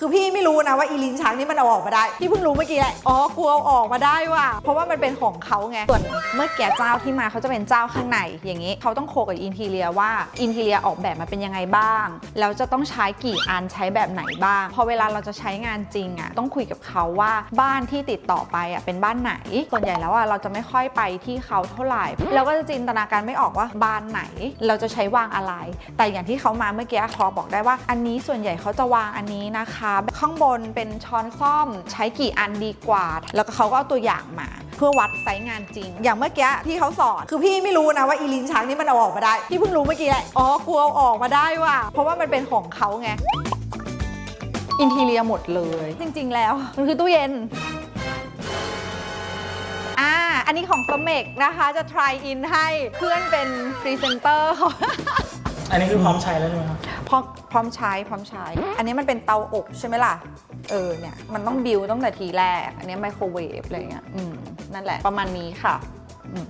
คือพี่ไม่รู้นะว่าอีลินช้างนี่มันเอาออกมาได้ พี่เพิ่งรู้เมื่อกี้แหละ อ๋อกูเอาออกมาได้ว่ะ เพราะว่ามันเป็นของเขาไง ส่วนเมื่อแกี้เจ้าที่มาเขาจะเป็นเจ้าข้างใน อย่างนี้เขาต้องโคกับอินทีเลียว่าอินทีเลียออกแบบมาเป็นยังไงบ้าง แล้วจะต้องใช้กี่อันใช้แบบไหนบ้าง พอเวลาเราจะใช้งานจริงอะต้องคุยกับเขาว่าบ้านที่ติดต่อไปอะเป็นบ้านไหน ส่วนใหญ่แล้วอะเราจะไม่ค่อยไปที่เขาเท่าไหร่เราก็จะจินตนาการไม่ออกว่าบ้านไหน เราจะใช้วางอะไร แต่อย่างที่เขามาเมื่อกี้พอบอกได้ว่า อันนี้ส่วนใหญ่เขาจะวางอันนี้นะคะข้างบนเป็นช้อนซ่อมใช้กี่อันดีกว่า แล้วก็เขาก็เอาตัวอย่างมา เพื่อวัดไซส์งานจริง อย่างเมื่อกี้ที่เขาสอน คือพี่ไม่รู้นะว่าอีลินช้างนี่มันเอาออกมาได้ พี่เพิ่งรู้เมื่อกี้แหละ อ๋อกูเอาออกมาได้ว่ะ เพราะว่ามันเป็นของเขาไง อินทีเรียหมดเลย จริง ๆ แล้ว มันคือตู้เย็นอ่า อันนี้ของสเมกนะคะ จะ try in ให้ เพื่อนเป็นพรีเซนเตอร์เขา อันนี้คือพร้อมใช้แล้วใช่ไหมครับพร้อมพร้อมใช้พร้อมใช้ อันนี้มันเป็นเตาอบใช่ไหมล่ะ เออเนี่ยมันต้องบิวตั้งแต่ทีแรก อันนี้ไมโครเวฟอะไรเงี้ยอืมนั่นแหละประมาณนี้ค่ะอืม